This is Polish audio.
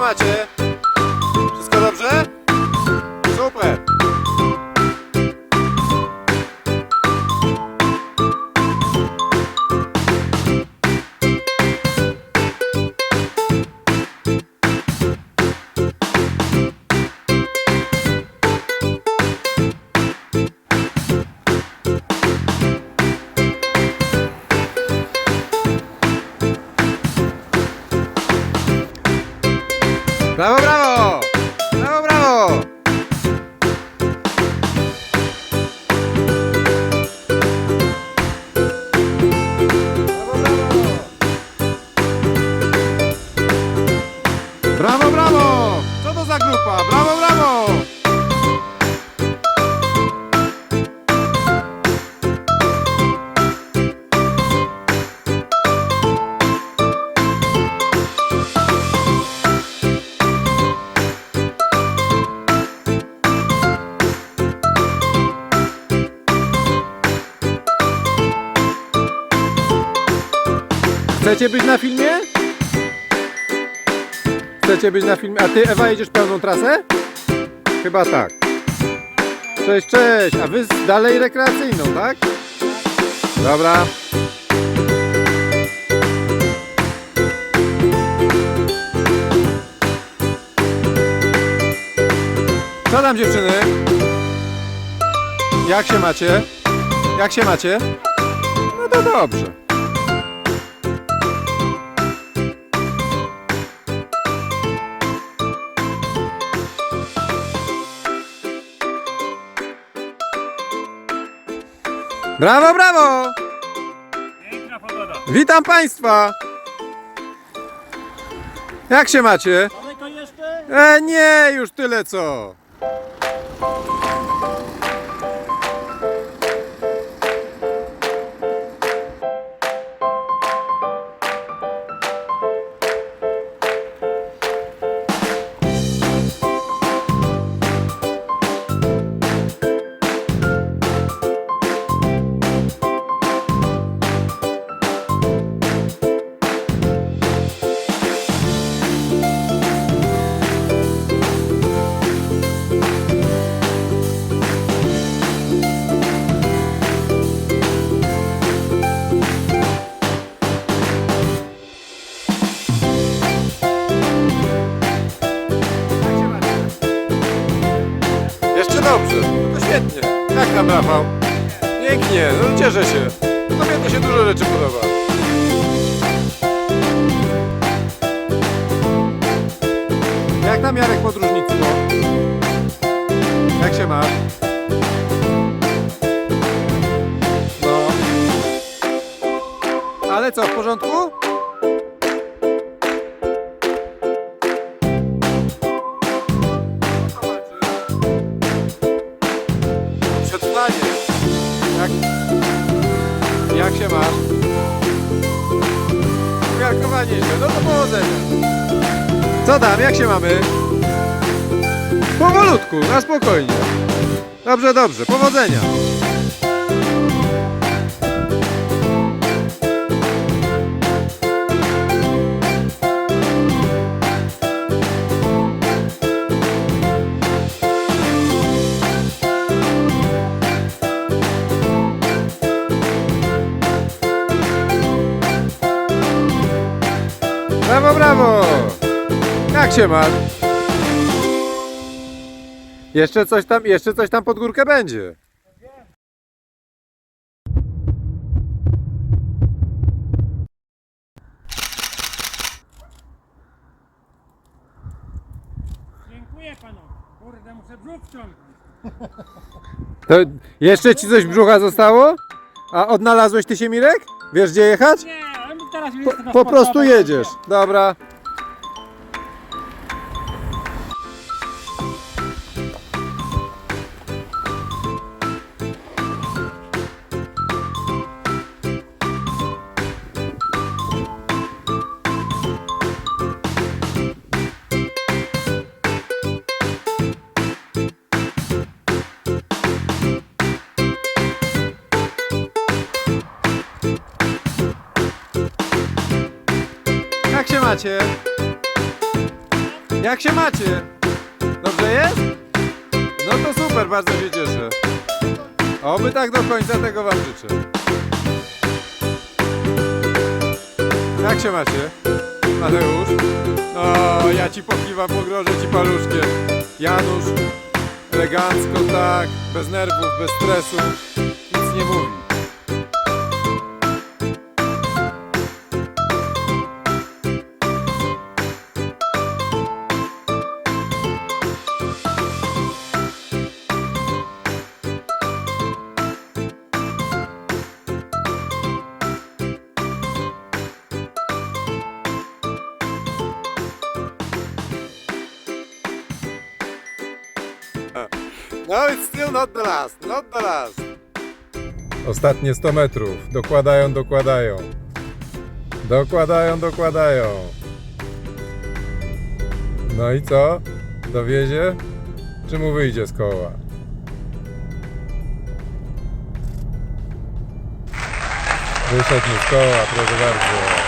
Macie? To za grupa? Brawo, brawo! Chcecie być na filmie? Chcecie być na filmie? A ty, Ewa, jedziesz pełną trasę? Chyba tak. Cześć, cześć! A wy dalej rekreacyjną, tak? Dobra. Co tam dziewczyny? Jak się macie? Jak się macie? No to dobrze. Brawo, brawo! Piękna pogoda. Witam Państwa! Jak się macie? Daleko jeszcze? E, nie, już tyle co. dobrze. No to świetnie. Jak tam Rafał? Pięknie, no cieszę się. Tobie to się dużo rzeczy podoba. Jak tam Jarek podróżnictwo? Jak się masz? No. Ale co, w porządku? Masz? Umiarkowanie. No to powodzenia. Co tam? Jak się mamy? Powolutku, na spokojnie. Dobrze, dobrze. Powodzenia. Brawo, brawo! Jak się masz? Jeszcze coś tam, jeszcze coś tam pod górkę będzie. Dziękuję panu. Kurde, muszę brzuch wciągnąć. To jeszcze ci coś brzucha zostało? A odnalazłeś ty się Mirek? Wiesz gdzie jechać? Nie, Po, po prostu jedziesz. Dobra. Macie? Jak się macie? Dobrze jest? No to super, bardzo się cieszę. Oby tak do końca tego wam życzę. Jak się macie? Mateusz? O, ja ci pokiwam, pogrożę ci paluszkiem. Janusz, elegancko, tak, bez nerwów, bez stresu, nic nie mówi. No, it's still not the last, not the last. Ostatnie 100 metrów. Dokładają, dokładają. Dokładają, dokładają. No i co? Dowiezie? Czy mu wyjdzie z koła? Wyszedł mu z koła, proszę bardzo.